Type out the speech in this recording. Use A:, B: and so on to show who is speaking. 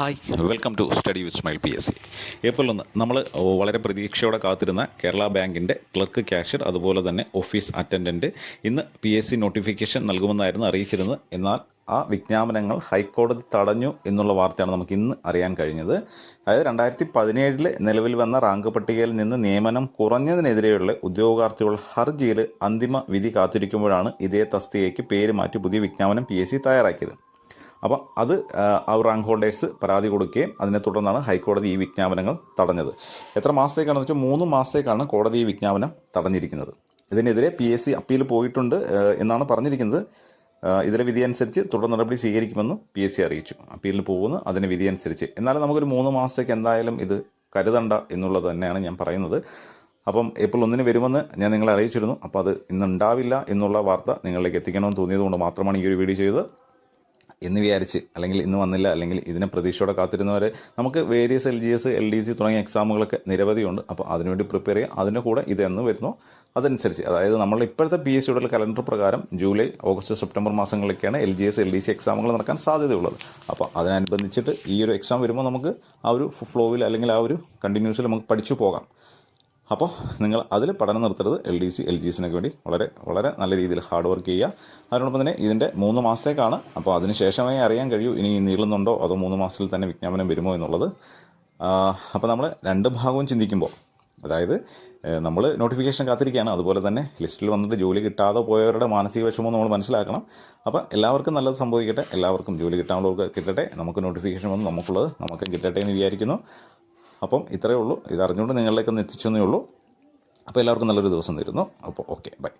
A: Hi welcome to study with smile P S C. April ഒന്ന് നമ്മൾ വളരെ പ്രതീക്ഷയോടെ കാത്തിരുന്ന കേരള ബാങ്കിന്റെ ക്ലർക്ക് ക്യാഷ്യർ അതുപോലെ തന്നെ ഓഫീസ് അറ്റൻഡന്റ് ഇന്ന് പി എസ് സി നോട്ടിഫിക്കേഷൻ നൽകുമെന്നായിരുന്നു അറിയിച്ചിരുന്നത്. എന്നാൽ ആ വിജ്ഞാപനങ്ങൾ ഹൈക്കോടതി തടഞ്ഞു എന്നുള്ള വാർത്തയാണ് നമുക്ക് ഇന്ന് അറിയാൻ കഴിഞ്ഞത്. അതായത് രണ്ടായിരത്തി പതിനേഴിൽ നിലവിൽ വന്ന റാങ്ക് പട്ടികയിൽ നിന്ന് നിയമനം കുറഞ്ഞതിനെതിരെയുള്ള ഉദ്യോഗാർത്ഥികളുടെ ഹർജിയിൽ അന്തിമ വിധി കാത്തിരിക്കുമ്പോഴാണ് ഇതേ തസ്തികയ്ക്ക് പേര് മാറ്റി പുതിയ വിജ്ഞാപനം പി തയ്യാറാക്കിയത്. അപ്പം അത് ആ റാങ്ക് ഹോൾഡേഴ്സ് പരാതി കൊടുക്കുകയും അതിനെ തുടർന്നാണ് ഹൈക്കോടതി ഈ വിജ്ഞാപനങ്ങൾ തടഞ്ഞത്. എത്ര മാസത്തേക്കാണെന്ന് വെച്ചാൽ മൂന്ന് മാസത്തേക്കാണ് കോടതി ഈ വിജ്ഞാപനം തടഞ്ഞിരിക്കുന്നത്. ഇതിനെതിരെ പി എസ് സി അപ്പീൽ പോയിട്ടുണ്ട് എന്നാണ് പറഞ്ഞിരിക്കുന്നത്. ഇതിലെ വിധി അനുസരിച്ച് തുടർ നടപടി സ്വീകരിക്കുമെന്നും പി എസ് സി അറിയിച്ചു. അപ്പീലിന് പോകുന്നു അതിന് വിധി അനുസരിച്ച്. എന്നാലും നമുക്കൊരു മൂന്ന് മാസത്തേക്ക് എന്തായാലും ഇത് കരുതണ്ട എന്നുള്ളത് തന്നെയാണ് ഞാൻ പറയുന്നത്. അപ്പം ഏപ്രിൽ ഒന്നിന് വരുമെന്ന് ഞാൻ നിങ്ങളെ അറിയിച്ചിരുന്നു. അപ്പോൾ അത് ഇന്നുണ്ടാവില്ല എന്നുള്ള വാർത്ത നിങ്ങളിലേക്ക് എത്തിക്കണമെന്ന് തോന്നിയതുകൊണ്ട് മാത്രമാണ് ഈ ഒരു വീഡിയോ ചെയ്തത്. എന്ന് വിചാരിച്ച് അല്ലെങ്കിൽ ഇന്ന് വന്നില്ല അല്ലെങ്കിൽ ഇതിനെ പ്രതീക്ഷയോടെ കാത്തിരുന്നവരെ നമുക്ക് various L G S L D C തുടങ്ങിയ എക്സാമുകളൊക്കെ നിരവധിയുണ്ട്. അപ്പോൾ അതിനുവേണ്ടി പ്രിപ്പയർ ചെയ്യുക. അതിന്റെ കൂടെ ഇതെന്ന് വരുന്നു. അതനുസരിച്ച് അതായത് നമ്മൾ ഇപ്പോഴത്തെ പി എസ് സിയുടെ കലണ്ടർ പ്രകാരം July August September മാസങ്ങളിലൊക്കെയാണ് L G S L D C എക്സാമുകൾ നടക്കാൻ സാധ്യതയുള്ളത്. അപ്പോൾ അതിനനുബന്ധിച്ചിട്ട് ഈ ഒരു എക്സാം വരുമ്പോൾ നമുക്ക് ആ ഒരു ഫ്ലോയിൽ അല്ലെങ്കിൽ ആ ഒരു കണ്ടിന്യൂസിൽ നമുക്ക് പഠിച്ചു പോകാം. അപ്പോൾ നിങ്ങൾ അതിൽ പഠനം നിർത്തരുത്. L D C L G എസിനൊക്കെ വേണ്ടി വളരെ വളരെ നല്ല രീതിയിൽ ഹാർഡ് വർക്ക് ചെയ്യുക. അതിനോടൊപ്പം തന്നെ ഇതിന്റെ മൂന്ന് മാസത്തേക്കാണ്. അപ്പോൾ അതിന് ശേഷമേ അറിയാൻ കഴിയൂ ഇനി നീളുന്നുണ്ടോ അതോ മൂന്ന് മാസത്തിൽ തന്നെ വിജ്ഞാപനം വരുമോ എന്നുള്ളത്. അപ്പോൾ നമ്മൾ രണ്ട് ഭാഗവും ചിന്തിക്കുമ്പോൾ അതായത് നമ്മൾ നോട്ടിഫിക്കേഷൻ കാത്തിരിക്കുകയാണ്. അതുപോലെ തന്നെ ലിസ്റ്റിൽ വന്നിട്ട് ജോലി കിട്ടാതെ പോയവരുടെ മാനസിക വിഷമം നമ്മൾ മനസ്സിലാക്കണം. അപ്പോൾ എല്ലാവർക്കും നല്ലത് സംഭവിക്കട്ടെ. എല്ലാവർക്കും ജോലി കിട്ടാനുള്ളവർക്ക് കിട്ടട്ടെ. നമുക്ക് നോട്ടിഫിക്കേഷൻ വന്ന് നമുക്കുള്ളത് നമുക്ക് കിട്ടട്ടെ എന്ന് വിചാരിക്കുന്നു. അപ്പം ഇത്രയേ ഉള്ളൂ. ഇത് അറിഞ്ഞുകൊണ്ട് നിങ്ങളിലേക്കൊന്ന് എത്തിച്ചെന്നേ ഉള്ളൂ. അപ്പോൾ എല്ലാവർക്കും നല്ലൊരു ദിവസം തരുന്നു. അപ്പോൾ ഓക്കെ ബൈ.